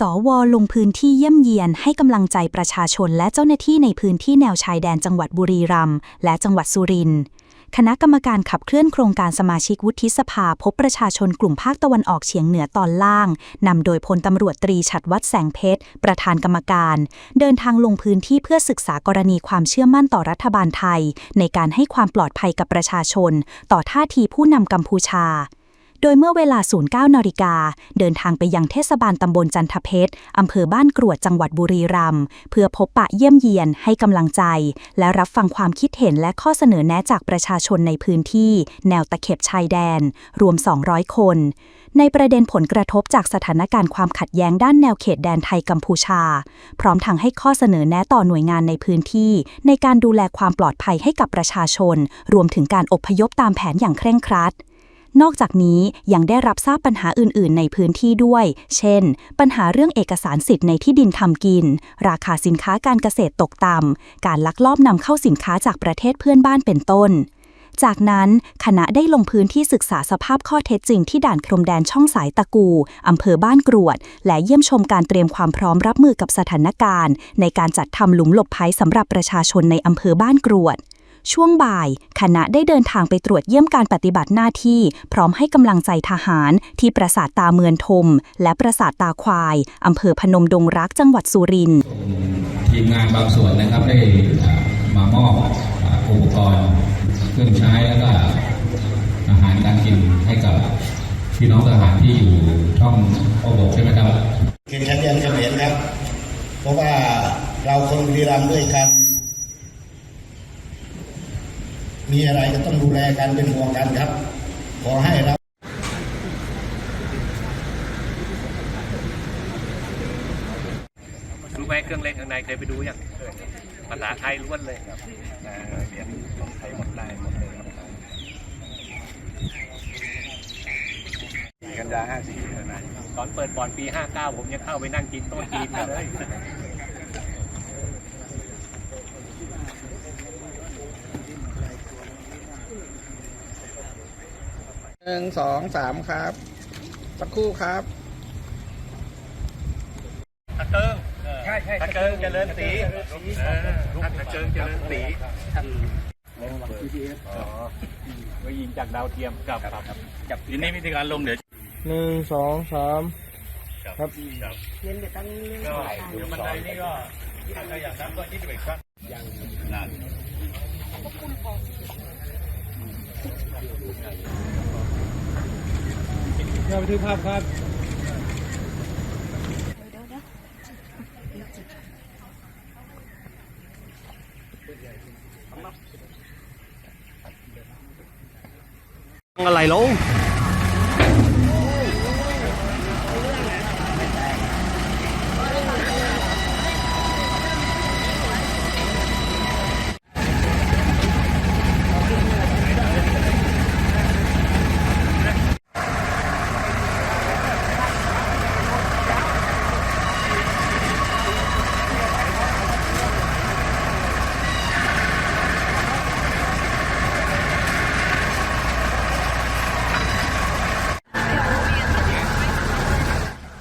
สวลงพื้นที่เยี่ยมเยียนให้กำลังใจประชาชนและเจ้าหน้าที่ในพื้นที่แนวชายแดนจังหวัดบุรีรัมย์และจังหวัดสุรินทร์คณะกรรมการขับเคลื่อนโครงการสมาชิกวุฒิสภาพบประชาชนกลุ่มภาคตะวันออกเฉียงเหนือตอนล่าง นำโดยพลตำรวจตรีฉัดวัฒแสงเพชร ประธานกรรมการ เดินทางลงพื้นที่เพื่อศึกษากรณีความเชื่อมั่นต่อรัฐบาลไทย ในการให้ความปลอดภัยกับประชาชน ต่อท่าทีผู้นำกัมพูชา โดยเมื่อเวลา 09นาฬิกา เดินทางไปยังเทศบาลตำบลจันทเพชรอำเภอบ้านกรวดจังหวัดบุรีรัมย์เพื่อพบปะเยี่ยมเยียนให้กำลังใจ และรับฟังความคิดเห็นและข้อเสนอแนะจากประชาชนในพื้นที่ แนวตะเข็บชายแดน รวม 200 คน ในประเด็นผลกระทบจากสถานการณ์ความขัดแย้งด้านแนวเขตแดนไทยกัมพูชา พร้อมทั้งให้ข้อเสนอแนะต่อหน่วยงานในพื้นที่ ในการดูแลความปลอดภัยให้กับประชาชน รวมถึงการอพยพตามแผนอย่างเคร่งครัด นอกจากนี้ยังได้รับทราบปัญหาอื่น ๆ ในพื้นที่ด้วย เช่น ปัญหาเรื่องเอกสารสิทธิ์ในที่ดินทำกิน ราคาสินค้าการเกษตรตกต่ำ การลักลอบนำเข้าสินค้าจากประเทศเพื่อนบ้านเป็นต้น จากนั้นคณะได้ลงพื้นที่ศึกษาสภาพข้อเท็จจริงที่ด่านพรมแดนช่องสายตะกูอำเภอบ้านกรวด และเยี่ยมชมการเตรียมความพร้อมรับมือกับสถานการณ์ ในการจัดทำหลุมหลบภัยสำหรับประชาชนในอำเภอบ้านกรวด ช่วงบ่าย คณะได้เดินทางไปตรวจเยี่ยมการปฏิบัติหน้าที่ พร้อมให้กำลังใจทหารที่ปราสาทตาเมือนทม และปราสาทตาควายอำเภอพนมดงรักจังหวัดสุรินทร์ทีมงานบางส่วนนะครับได้อ่ามามอบอ่าอุปกรณ์เครื่องใช้แล้วก็อาหารการกินให้กับพี่น้องทหารที่อยู่ช่องโอบกใช่ไหมครับเขตชายแดนเขมรครับ เพราะว่าเราคนบุรีรัมย์ด้วยกัน มีอะไรก็ต้องดูแลกันเป็นห่วงกันครับ ขอให้เรารู้ไหมเครื่องเล่นข้างในเคยไปดูยังภาษาไทยล้วนเลยครับเรียนของไทยหมดได้หมดเลยครับกันยาห้าสี่นะตอนเปิดบอลปีห้าเก้าผมยังเข้าไปนั่งกินโต๊ะจีนเลย หนึ่งสองสามครับ สักครู่ครับตะเกิงใช่ใช่ตะเกิงเจริญศรีเออท่านตะเกิงเจริญศรีท่านอ๋อไว้ยิงจากดาวเทียมกับกับทีนี้วิธีการลงเดี๋ยวหนึ่งสองสามครับครับเรียนเดี๋ยวต้องก็เดี๋ยวบันไดนี่ก็ถ้าใครอยากนับก็ยี่สิบเอ็ดครั้งยังนาน เราไปที่ภาพครับอะไรลง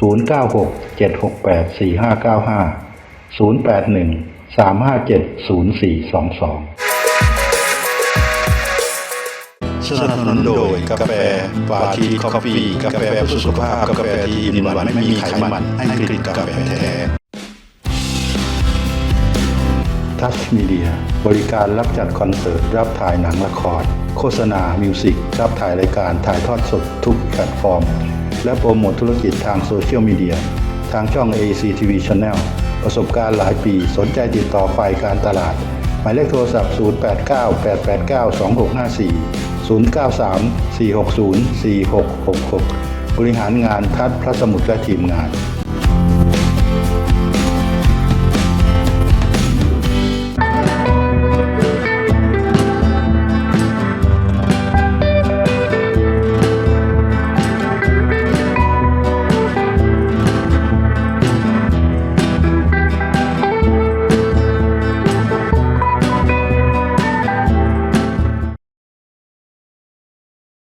096 768 4595 081 357 0422 สนับสนุนโดยกาแฟฟาชีคอฟฟี่กาแฟเพื่อสุขภาพกาแฟที่อินวันไม่มีไขมันให้กลิ่นกาแฟแท้ทัชมีเดียบริการรับจัดคอนเสิร์ต รับถ่ายหนังละคร โฆษณา มิวสิก รับถ่ายรายการถ่ายทอดสดทุกแพลตฟอร์ม และโปรโมทธุรกิจทางโซเชียลมีเดียทางช่อง AC TV Channel ประสบการณ์หลายปีสนใจติดต่อฝ่ายการตลาด หมายเลขโทรศัพท์ 089 889 2654 093 460 4666 บริหารงานทัดพระสมุทรและทีมงาน